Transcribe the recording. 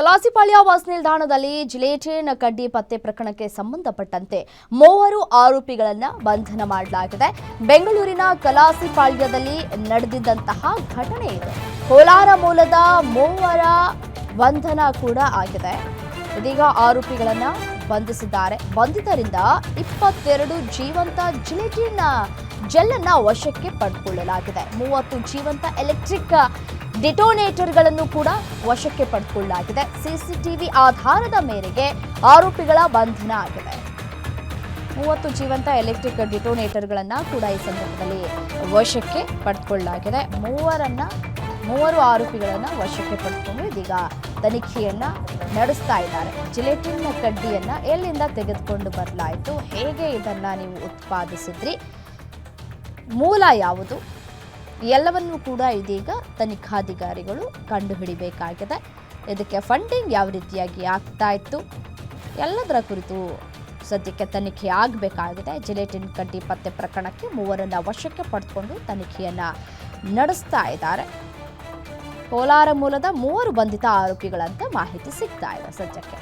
Kalasipalya bus ನಿಲ್ದಾಣದಲ್ಲಿ ಜಿಲೇಟಿನ್ ಕಡ್ಡಿ ಪತ್ತೆ ಪ್ರಕರಣಕ್ಕೆ ಸಂಬಂಧಪಟ್ಟಂತೆ ಮೂವರು ಆರೋಪಿಗಳನ್ನು ಬಂಧನ ಮಾಡಲಾಗಿದೆ. ಬೆಂಗಳೂರಿನ ಕಲಾಸಿಪಾಳ್ಯದಲ್ಲಿ ನಡೆದಿದ್ದಂತಹ ಘಟನೆ ಇದೆ. ಕೋಲಾರ ಮೂಲದ ಮೂವರ ಬಂಧನ ಕೂಡ ಆಗಿದೆ. ಇದೀಗ ಆರೋಪಿಗಳನ್ನು ಬಂಧಿಸಿದ್ದಾರೆ. ಬಂಧಿತರಿಂದ ಇಪ್ಪತ್ತೆರಡು ಜೀವಂತ ಜಿಲೇಟಿನ್ ಜೆಲ್ಲನ್ನು ವಶಕ್ಕೆ ಪಡೆದುಕೊಳ್ಳಲಾಗಿದೆ ಮೂವತ್ತು ಜೀವಂತ ಎಲೆಕ್ಟ್ರಿಕ್ ಡಿಟೋನೇಟರ್ಗಳನ್ನು ಕೂಡ ವಶಕ್ಕೆ ಪಡೆದುಕೊಳ್ಳಲಾಗಿದೆ ಸಿಸಿಟಿವಿ ಆಧಾರದ ಮೇರೆಗೆ ಆರೋಪಿಗಳ ಬಂಧನ ಆಗಿದೆ. ಮೂವತ್ತು ಜೀವಂತ ಎಲೆಕ್ಟ್ರಿಕ್ ಡಿಟೋನೇಟರ್ಗಳನ್ನು ಕೂಡ ಈ ಸಂದರ್ಭದಲ್ಲಿ ವಶಕ್ಕೆ ಪಡೆದುಕೊಳ್ಳಲಾಗಿದೆ ಮೂವರನ್ನ, ಮೂವರು ಆರೋಪಿಗಳನ್ನ ವಶಕ್ಕೆ ಪಡೆದುಕೊಂಡು ಇದೀಗ ತನಿಖೆಯನ್ನ ನಡೆಸ್ತಾ ಇದ್ದಾರೆ. ಜಿಲೆಟಿನ್ ಕಡ್ಡಿಯನ್ನ ಎಲ್ಲಿಂದ ತೆಗೆದುಕೊಂಡು ಬರಲಾಯಿತು? ಹೇಗೆ ಇದನ್ನ ನೀವು ಉತ್ಪಾದಿಸಿದ್ರಿ? ಮೂಲ ಯಾವುದು? ಎಲ್ಲವನ್ನೂ ಕೂಡ ಇದೀಗ ತನಿಖಾಧಿಕಾರಿಗಳು ಕಂಡುಹಿಡಿಬೇಕಾಗಿದೆ. ಇದಕ್ಕೆ ಫಂಡಿಂಗ್ ಯಾವ ರೀತಿಯಾಗಿ ಆಗ್ತಾ ಇತ್ತು, ಎಲ್ಲದರ ಕುರಿತು ಸದ್ಯಕ್ಕೆ ತನಿಖೆ ಆಗಬೇಕಾಗಿದೆ. ಜಿಲೆಟಿನ್ ಕಡ್ಡಿ ಪತ್ತೆ ಪ್ರಕರಣಕ್ಕೆ ಮೂವರನ್ನು ವಶಕ್ಕೆ ಪಡೆದುಕೊಂಡು ತನಿಖೆಯನ್ನು ನಡೆಸ್ತಾ ಇದ್ದಾರೆ. ಕೋಲಾರ ಮೂಲದ ಮೂವರು ಬಂಧಿತ ಆರೋಪಿಗಳಂತೆ ಮಾಹಿತಿ ಸಿಗ್ತಾ ಇದೆ ಸದ್ಯಕ್ಕೆ.